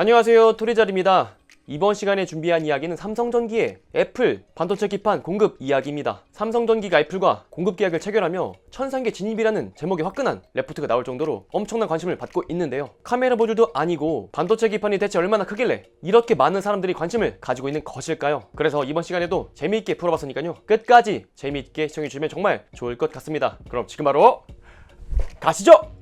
안녕하세요. 토리잘입니다. 이번 시간에 준비한 이야기는 삼성전기의 애플 반도체 기판 공급 이야기입니다. 삼성전기가 애플과 공급 계약을 체결하며 천상계 진입이라는 제목의 화끈한 레포트가 나올 정도로 엄청난 관심을 받고 있는데요. 카메라 모듈도 아니고 반도체 기판이 대체 얼마나 크길래 이렇게 많은 사람들이 관심을 가지고 있는 것일까요? 그래서 이번 시간에도 재미있게 풀어봤으니까요. 끝까지 재미있게 시청해주시면 정말 좋을 것 같습니다. 그럼 지금 바로 가시죠!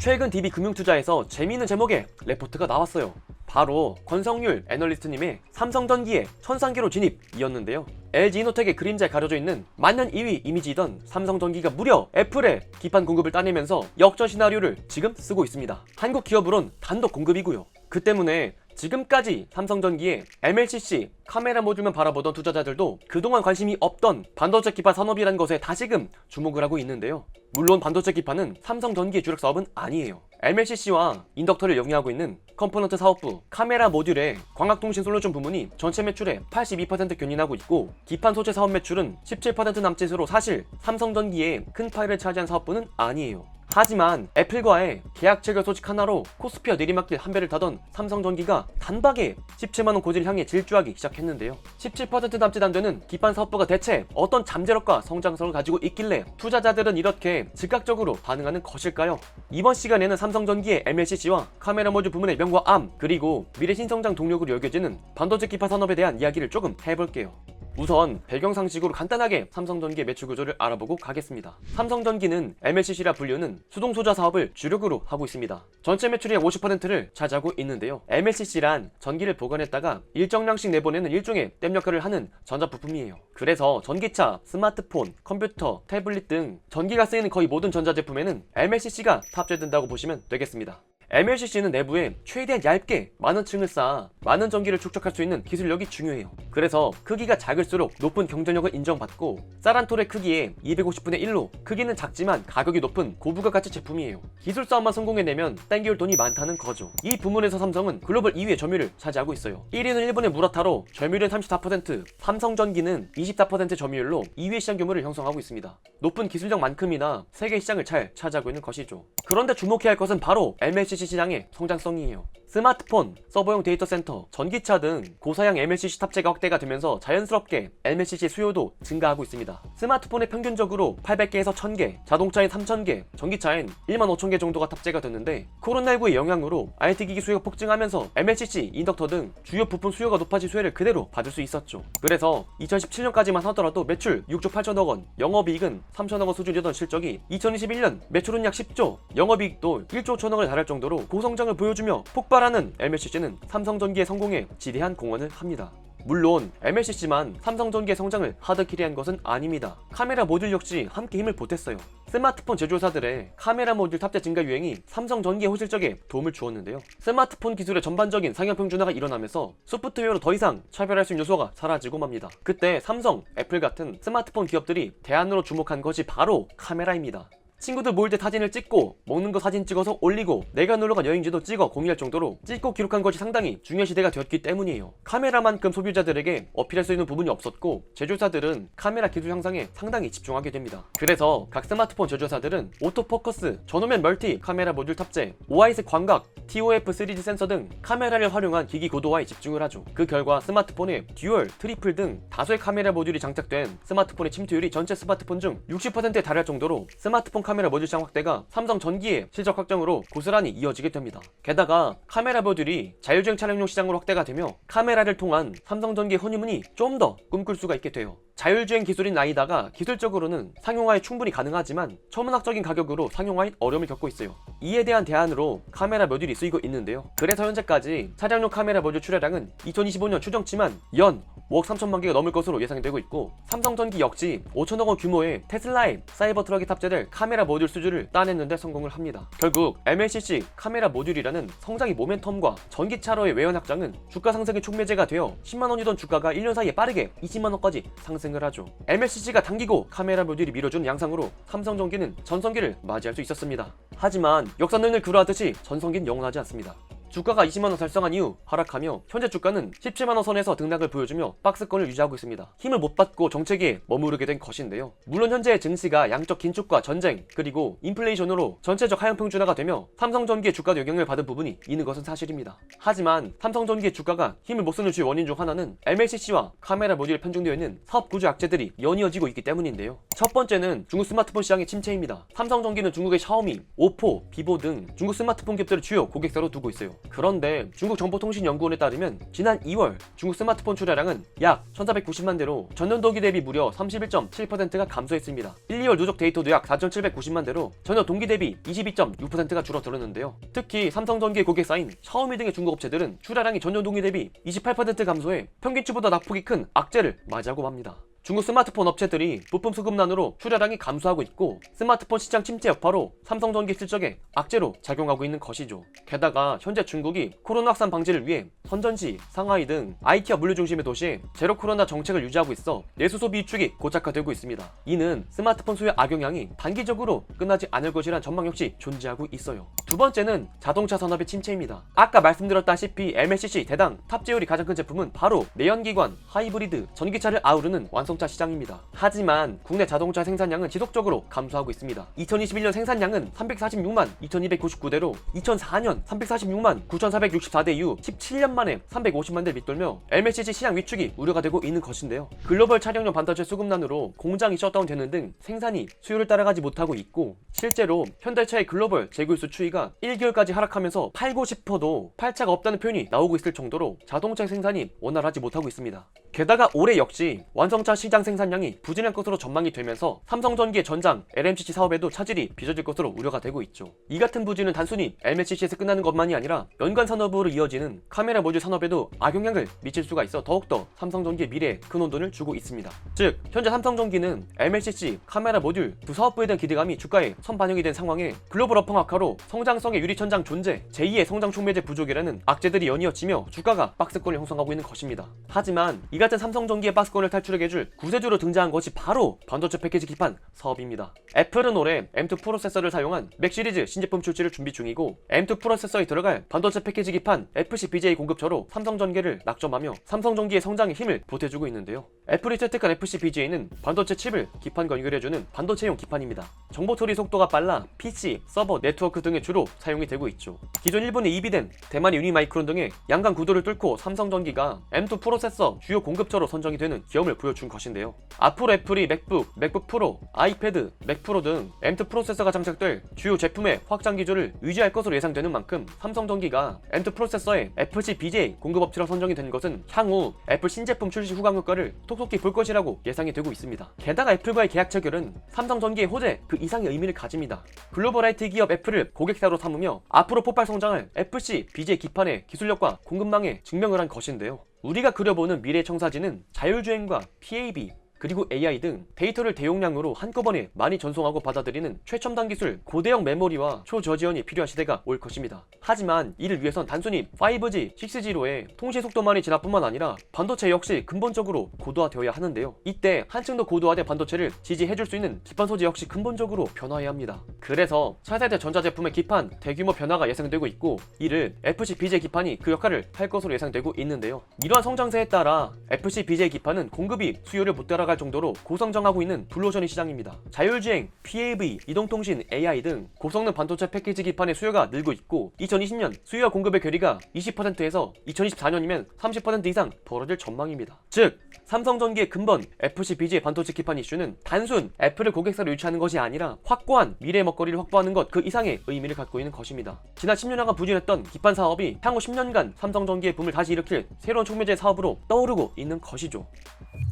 최근 DB 금융투자에서 재미있는 제목의 레포트가 나왔어요. 바로 권성률 애널리스트님의 삼성전기의 천상계로 진입이었는데요. LG 이노텍의 그림자에 가려져 있는 만년 2위 이미지이던 삼성전기가 무려 애플의 기판 공급을 따내면서 역전 시나리오를 지금 쓰고 있습니다. 한국 기업으론 단독 공급이고요. 그 때문에 지금까지 삼성전기의 MLCC 카메라 모듈만 바라보던 투자자들도 그동안 관심이 없던 반도체 기판 산업이라는 것에 다시금 주목을 하고 있는데요. 물론 반도체 기판은 삼성전기의 주력 사업은 아니에요. MLCC와 인덕터를 영위하고 있는 컴포넌트 사업부 카메라 모듈의 광학통신 솔루션 부문이 전체 매출의 82% 견인하고 있고 기판 소재 사업 매출은 17% 남짓으로 사실 삼성전기의 큰 파일을 차지한 사업부는 아니에요. 하지만 애플과의 계약 체결 소식 하나로 코스피와 내리막길 한 배를 타던 삼성전기가 단박에 17만원 고지를 향해 질주하기 시작했는데요. 17% 남짓 안 되는 기판 사업부가 대체 어떤 잠재력과 성장성을 가지고 있길래 투자자들은 이렇게 즉각적으로 반응하는 것일까요? 이번 시간에는 삼성전기의 MLCC와 카메라 모듈 부문의 명과 암 그리고 미래 신성장 동력으로 여겨지는 반도체 기판 산업에 대한 이야기를 조금 해볼게요. 우선 배경 상식으로 간단하게 삼성전기의 매출 구조를 알아보고 가겠습니다. 삼성전기는 MLCC라 불리는 수동 소자 사업을 주력으로 하고 있습니다. 전체 매출의 50%를 차지하고 있는데요. MLCC란 전기를 보관했다가 일정량씩 내보내는 일종의 댐 역할을 하는 전자 부품이에요. 그래서 전기차, 스마트폰, 컴퓨터, 태블릿 등 전기가 쓰이는 거의 모든 전자제품에는 MLCC가 탑재된다고 보시면 되겠습니다. MLCC는 내부에 최대한 얇게 많은 층을 쌓아 많은 전기를 축적할 수 있는 기술력이 중요해요. 그래서 크기가 작을수록 높은 경쟁력을 인정받고 사란톨의 크기에 250분의 1로 크기는 작지만 가격이 높은 고부가 가치 제품이에요. 기술 싸움만 성공해내면 땡겨올 돈이 많다는 거죠. 이 부문에서 삼성은 글로벌 2위의 점유율을 차지하고 있어요. 1위는 일본의 무라타로 점유율은 34%, 삼성전기는 24% 점유율로 2위의 시장 규모를 형성하고 있습니다. 높은 기술력만큼이나 세계 시장을 잘 차지하고 있는 것이죠. 그런데 주목해야 할 것은 바로 MLCC 시장의 성장성이에요. 스마트폰, 서버용 데이터 센터, 전기차 등 고사양 MLCC 탑재가 확대가 되면서 자연스럽게 MLCC 수요도 증가하고 있습니다. 스마트폰에 평균적으로 800개에서 1000개, 자동차엔 3000개, 전기차엔 1만 5000개 정도가 탑재가 됐는데 코로나19의 영향으로 IT 기기 수요가 폭증하면서 MLCC, 인덕터 등 주요 부품 수요가 높아진 수혜를 그대로 받을 수 있었죠. 그래서 2017년까지만 하더라도 매출 6조 8천억 원, 영업이익은 3천억 원 수준이던 실적이 2021년 매출은 약 10조, 영업이익도 1조 천억을 달할 정도로 고성장을 보여주며 폭발 하는 MLCC는 삼성전기의 성공에 지대한 공헌을 합니다. 물론 MLCC만 삼성전기의 성장을 하드캐리한 것은 아닙니다. 카메라 모듈 역시 함께 힘을 보탰어요. 스마트폰 제조사들의 카메라 모듈 탑재 증가 유행이 삼성전기의 호실적에 도움을 주었는데요. 스마트폰 기술의 전반적인 상용 평준화가 일어나면서 소프트웨어로 더 이상 차별할 수 있는 요소가 사라지고 맙니다. 그때 삼성, 애플 같은 스마트폰 기업들이 대안으로 주목한 것이 바로 카메라입니다. 친구들 모일 때 사진을 찍고 먹는 거 사진 찍어서 올리고 내가 놀러간 여행지도 찍어 공유할 정도로 찍고 기록한 것이 상당히 중요한 시대가 되었기 때문이에요. 카메라만큼 소비자들에게 어필할 수 있는 부분이 없었고 제조사들은 카메라 기술 향상에 상당히 집중하게 됩니다. 그래서 각 스마트폰 제조사들은 오토포커스, 전후면 멀티 카메라 모듈 탑재, OIS 광각, TOF 3D 센서 등 카메라를 활용한 기기 고도화에 집중을 하죠. 그 결과 스마트폰에 듀얼, 트리플 등 다수의 카메라 모듈이 장착된 스마트폰의 침투율이 전체 스마트폰 중 60%에 달할 정도로 스마트폰 카메라 모듈 시장 확대가 삼성 전기의 실적 확정으로 고스란히 이어지게 됩니다. 게다가 카메라 모듈이 자율주행 차량용 시장으로 확대가 되며 카메라를 통한 삼성 전기의 허니문이 좀 더 꿈꿀 수가 있게 돼요. 자율주행 기술인 아이다가 기술적으로는 상용화에 충분히 가능하지만 천문학적인 가격으로 상용화에 어려움을 겪고 있어요. 이에 대한 대안으로 카메라 모듈이 쓰이고 있는데요. 그래서 현재까지 차량용 카메라 모듈 출하량은 2025년 추정치만 연 5억 3천만 개가 넘을 것으로 예상되고 있고 삼성전기 역시 5천억 원 규모의 테슬라의 사이버 트럭에 탑재될 카메라 모듈 수주를 따냈는데 성공을 합니다. 결국 MLCC 카메라 모듈이라는 성장의 모멘텀과 전기차로의 외연 확장은 주가 상승의 촉매제가 되어 10만 원이던 주가가 1년 사이에 빠르게 20만 원까지 상승을 하죠. MLCC가 당기고 카메라 모듈이 밀어준 양상으로 삼성전기는 전성기를 맞이할 수 있었습니다. 하지만 역사는 늘 그러하듯이 전성기는 영원하지 않습니다. 주가가 20만원 달성한 이후 하락하며 현재 주가는 17만원 선에서 등락을 보여주며 박스권을 유지하고 있습니다. 힘을 못 받고 정책에 머무르게 된 것인데요. 물론 현재의 증시가 양적 긴축과 전쟁 그리고 인플레이션으로 전체적 하향 평 준화가 되며 삼성전기의 주가도 영향을 받은 부분이 있는 것은 사실입니다. 하지만 삼성전기의 주가가 힘을 못 쓰는 주요 원인 중 하나는 MLCC와 카메라 모듈에 편중되어 있는 사업 구조 약재들이 연이어지고 있기 때문인데요. 첫 번째는 중국 스마트폰 시장의 침체입니다. 삼성전기는 중국의 샤오미, 오포, 비보 등 중국 스마트폰 기업들을 주요 고객사로 두고 있어요. 그런데 중국 정보통신연구원에 따르면 지난 2월 중국 스마트폰 출하량은 약 1,490만 대로 전년도기 대비 무려 31.7%가 감소했습니다. 1, 2월 누적 데이터도 약 4,790만 대로 전년 동기 대비 22.6%가 줄어들었는데요. 특히 삼성전기의 고객사인 샤오미 등의 중국 업체들은 출하량이 전년 동기 대비 28% 감소해 평균치보다 낙폭이 큰 악재를 맞이하고 맙니다. 중국 스마트폰 업체들이 부품 수급난으로 출하량이 감소하고 있고 스마트폰 시장 침체 여파로 삼성전기 실적에 악재로 작용하고 있는 것이죠. 게다가 현재 중국이 코로나 확산 방지를 위해 선전시, 상하이 등 IT와 물류 중심의 도시에 제로 코로나 정책을 유지하고 있어 내수 소비 위축이 고착화되고 있습니다. 이는 스마트폰 수요 악영향이 단기적으로 끝나지 않을 것이란 전망 역시 존재하고 있어요. 두 번째는 자동차 산업의 침체입니다. 아까 말씀드렸다시피 MLCC 대당 탑재율이 가장 큰 제품은 바로 내연기관, 하이브리드, 전기차를 아우르는 완성 차 시장입니다. 하지만 국내 자동차 생산량은 지속적으로 감소하고 있습니다. 2021년 생산량은 346만 2299대로 2004년 346만 9464대 이후 17년 만에 350만 대를 밑돌며 MLCC 시장 위축이 우려가 되고 있는 것인데요. 글로벌 차량용 반도체 수급난으로 공장이 셧다운되는 등 생산이 수요를 따라가지 못하고 있고 실제로 현대차의 글로벌 재고일수 추이가 1개월까지 하락하면서 팔고 싶어도 팔차가 없다는 표현이 나오고 있을 정도로 자동차 생산이 원활하지 못하고 있습니다. 게다가 올해 역시 완성차 시장 생산량이 부진할 것으로 전망이 되면서 삼성전기의 전장 LMCC 사업에도 차질이 빚어질 것으로 우려가 되고 있죠. 이 같은 부진은 단순히 LMCC에서 끝나는 것만이 아니라 연관 산업으로 이어지는 카메라 모듈 산업에도 악영향을 미칠 수가 있어 더욱더 삼성전기의 미래에 큰 혼돈을 주고 있습니다. 즉 현재 삼성전기는 MLCC, 카메라 모듈 두 사업부에 대한 기대감이 주가에 선반영이 된 상황에 글로벌 업황 악화로 성장성의 유리천장 존재, 제2의 성장 촉매제 부족이라는 악재들이 연이어지며 주가가 박스권을 형성하고 있는 것입니다. 하지만 이 같은 삼성전기의 박스권을 탈출하게 해줄 구세주로 등장한 것이 바로 반도체 패키지 기판 사업입니다. 애플은 올해 M2 프로세서를 사용한 맥 시리즈 신제품 출시를 준비 중이고 M2 프로세서에 들어갈 반도체 패키지 기판 FC BJ 공급처로 삼성전기를 낙점하며 삼성전기의 성장에 힘을 보태주고 있는데요. 애플이 채택한 FC BJ는 반도체 칩을 기판과 연결해주는 반도체용 기판입니다. 정보 처리 속도가 빨라 PC, 서버, 네트워크 등에 주로 사용이 되고 있죠. 기존 일본의 이비덴, 대만의 유니마이크론 등의 양강 구도를 뚫고 삼성전기가 M2 프로세서 주요 공급처로 선정이 되는 기염을 보여준 것인데요. 앞으로 애플이 맥북, 맥북 프로, 아이패드, 맥 프로 등 M2 프로세서가 장착될 주요 제품의 확장 기조를 유지할 것으로 예상되는 만큼 삼성전기가 M2 프로세서의 FC BJ 공급업체로 선정이 된 것은 향후 애플 신제품 출시 후광 효과를 톡톡히 볼 것이라고 예상이 되고 있습니다. 게다가 애플과의 계약 체결은 삼성전기의 호재 그 이상의 의미를 가집니다. 글로벌 IT 기업 애플을 고객사로 삼으며 앞으로 폭발 성장할 FC BJ 기판의 기술력과 공급망에 증명을 한 것인데요. 우리가 그려보는 미래 청사진은 자율주행과 PAB, 그리고 AI 등 데이터를 대용량으로 한꺼번에 많이 전송하고 받아들이는 최첨단 기술, 고대형 메모리와 초저지연이 필요한 시대가 올 것입니다. 하지만 이를 위해선 단순히 5G, 6G로의 통신 속도만이 진화 뿐만 아니라 반도체 역시 근본적으로 고도화되어야 하는데요. 이때 한층 더 고도화된 반도체를 지지해줄 수 있는 기판 소재 역시 근본적으로 변화해야 합니다. 그래서 차세대 전자제품의 기판 대규모 변화가 예상되고 있고 이를 FC BJ 기판이 그 역할을 할 것으로 예상되고 있는데요. 이러한 성장세에 따라 FC BJ 기판은 공급이 수요를 못 따라 갈 정도로 고성장하고 있는 블루오션의 시장입니다. 자율주행, PAV, 이동통신, AI 등 고성능 반도체 패키지 기판의 수요가 늘고 있고 2020년 수요와 공급의 괴리가 20%에서 2024년이면 30% 이상 벌어질 전망입니다. 즉 삼성전기의 근본 FC BJ 반도체 기판 이슈는 단순 애플을 고객사로 유치하는 것이 아니라 확고한 미래 먹거리를 확보하는 것 그 이상의 의미를 갖고 있는 것입니다. 지난 10년여간 부진했던 기판 사업이 향후 10년간 삼성전기의 붐을 다시 일으킬 새로운 촉매제 사업으로 떠오르고 있는 것이죠.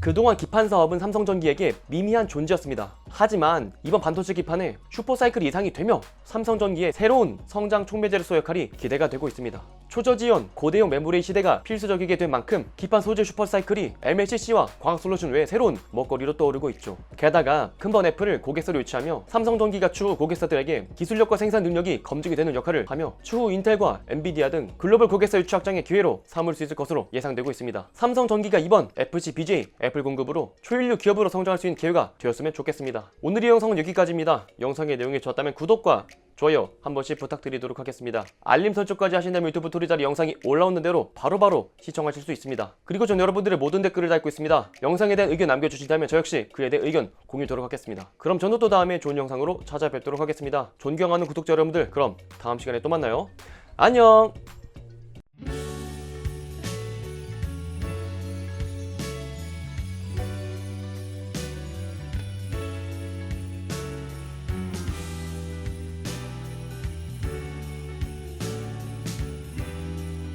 그동안 기판 사업은 삼성전기에게 미미한 존재였습니다. 하지만 이번 반도체 기판에 슈퍼사이클 이상이 되며 삼성전기의 새로운 성장 촉매제로서 역할이 기대가 되고 있습니다. 초저지연, 고대용 메모리 시대가 필수적이게 된 만큼 기판 소재 슈퍼사이클이 MLCC와 광학 솔루션 외에 새로운 먹거리로 떠오르고 있죠. 게다가 큰번 애플을 고객사로 유치하며 삼성전기가 추후 고객사들에게 기술력과 생산 능력이 검증이 되는 역할을 하며 추후 인텔과 엔비디아 등 글로벌 고객사 유치 확장의 기회로 삼을 수 있을 것으로 예상되고 있습니다. 삼성전기가 이번 FC BJ 애플 공급으로 초일류 기업으로 성장할 수 있는 기회가 되었으면 좋겠습니다. 오늘의 영상은 여기까지입니다. 영상의 내용이 좋았다면 구독과 좋아요 한 번씩 부탁드리도록 하겠습니다. 알림 설정까지 하신다면 유튜브 토리자리 영상이 올라오는 대로 바로바로 시청하실 수 있습니다. 그리고 전 여러분들의 모든 댓글을 달고 있습니다. 영상에 대한 의견 남겨주신다면 저 역시 그에 대해 의견 공유토록 하겠습니다. 그럼 저는 또 다음에 좋은 영상으로 찾아뵙도록 하겠습니다. 존경하는 구독자 여러분들 그럼 다음 시간에 또 만나요. 안녕